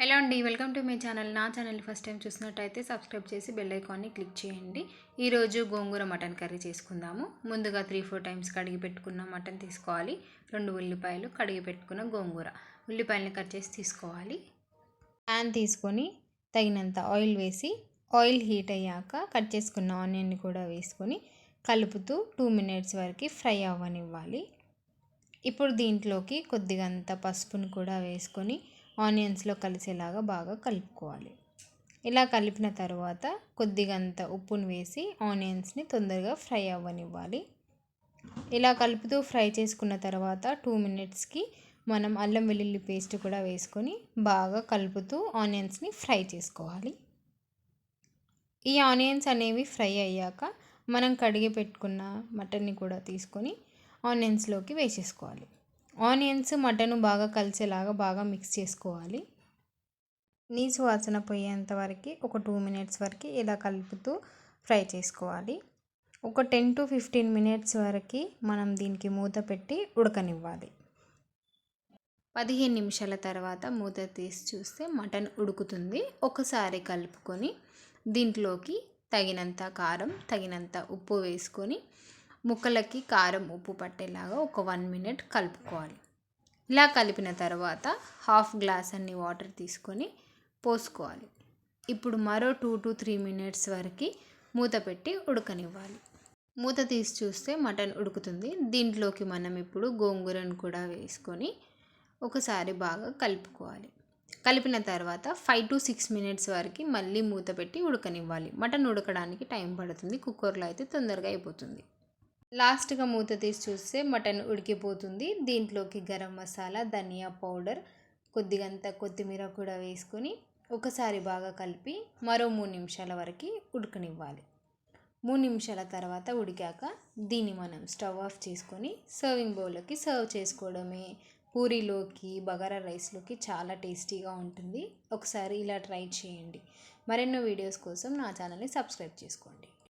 Hello అండి welcome to my channel. నా channel first time చూసినట్టయితే సబ్స్క్రైబ్ చేసి బెల్ ఐకాన్ని క్లిక్ చేయండి. ఈరోజు గోంగూర మటన్ కర్రీ చేసుకుందాము. ముందుగా త్రీ ఫోర్ టైమ్స్ కడిగి పెట్టుకున్న మటన్ తీసుకోవాలి. రెండు ఉల్లిపాయలు కడిగి పెట్టుకున్న గోంగూర. ఉల్లిపాయలని కట్ చేసి తీసుకోవాలి. ప్యాన్ తీసుకొని తగినంత ఆయిల్ వేసి ఆయిల్ హీట్ అయ్యాక కట్ చేసుకున్న ఆనియన్ని కూడా వేసుకొని కలుపుతూ టూ మినిట్స్ వరకు ఫ్రై అవ్వనివ్వాలి. ఇప్పుడు దీంట్లోకి కొద్దిగంత పసుపుని కూడా వేసుకొని ఆనియన్స్లో కలిసేలాగా బాగా కలుపుకోవాలి. ఇలా కలిపిన తర్వాత కొద్దిగంత ఉప్పును వేసి ఆనియన్స్ని తొందరగా ఫ్రై అవ్వనివ్వాలి. ఇలా కలుపుతూ ఫ్రై చేసుకున్న తర్వాత టూ మినిట్స్కి మనం అల్లం వెల్లుల్లి పేస్ట్ కూడా వేసుకొని బాగా కలుపుతూ ఆనియన్స్ని ఫ్రై చేసుకోవాలి. ఈ ఆనియన్స్ అనేవి ఫ్రై అయ్యాక మనం కడిగి పెట్టుకున్న మటన్ని కూడా తీసుకొని ఆనియన్స్లోకి వేసేసుకోవాలి. ఆనియన్స్ మటన్ బాగా కలిసేలాగా బాగా మిక్స్ చేసుకోవాలి. నీసు వాసన పోయేంత వరకు ఒక టూ మినిట్స్ వరకు ఇలా కలుపుతూ ఫ్రై చేసుకోవాలి. ఒక టెన్ టు ఫిఫ్టీన్ మినిట్స్ వరకు మనం దీనికి మూత పెట్టి ఉడకనివ్వాలి. పదిహేను నిమిషాల తర్వాత మూత తీసి చూస్తే మటన్ ఉడుకుతుంది. ఒకసారి కలుపుకొని దీంట్లోకి తగినంత కారం తగినంత ఉప్పు వేసుకొని ముక్కలకి కారం ఉప్పు పట్టేలాగా ఒక వన్ మినిట్ కలుపుకోవాలి. ఇలా కలిపిన తర్వాత హాఫ్ గ్లాస్ అన్ని వాటర్ తీసుకొని పోసుకోవాలి. ఇప్పుడు మరో టూ టు త్రీ మినిట్స్ వరకు మూత పెట్టి ఉడకనివ్వాలి. మూత తీసి చూస్తే మటన్ ఉడుకుతుంది. దీంట్లోకి మనం ఇప్పుడు గోంగూరను కూడా వేసుకొని ఒకసారి బాగా కలుపుకోవాలి. కలిపిన తర్వాత ఫైవ్ టు సిక్స్ మినిట్స్ వరకు మళ్ళీ మూత పెట్టి ఉడకనివ్వాలి. మటన్ ఉడకడానికి టైం పడుతుంది. కుక్కర్లో అయితే తొందరగా అయిపోతుంది. లాస్ట్గా మూత తీసి చూస్తే మటన్ ఉడికిపోతుంది. దీంట్లోకి గరం మసాలా ధనియా పౌడర్ కొద్దిగంత కొత్తిమీర కూడా వేసుకొని ఒకసారి బాగా కలిపి మరో మూడు నిమిషాల వరకు ఉడకనివ్వాలి. మూడు నిమిషాల తర్వాత ఉడికాక దీన్ని మనం స్టవ్ ఆఫ్ చేసుకొని సర్వింగ్ బౌల్లోకి సర్వ్ చేసుకోవడమే. పూరీలోకి బగారా రైస్లోకి చాలా టేస్టీగా ఉంటుంది. ఒకసారి ఇలా ట్రై చేయండి. మరెన్నో వీడియోస్ కోసం నా ఛానల్ని సబ్స్క్రైబ్ చేసుకోండి.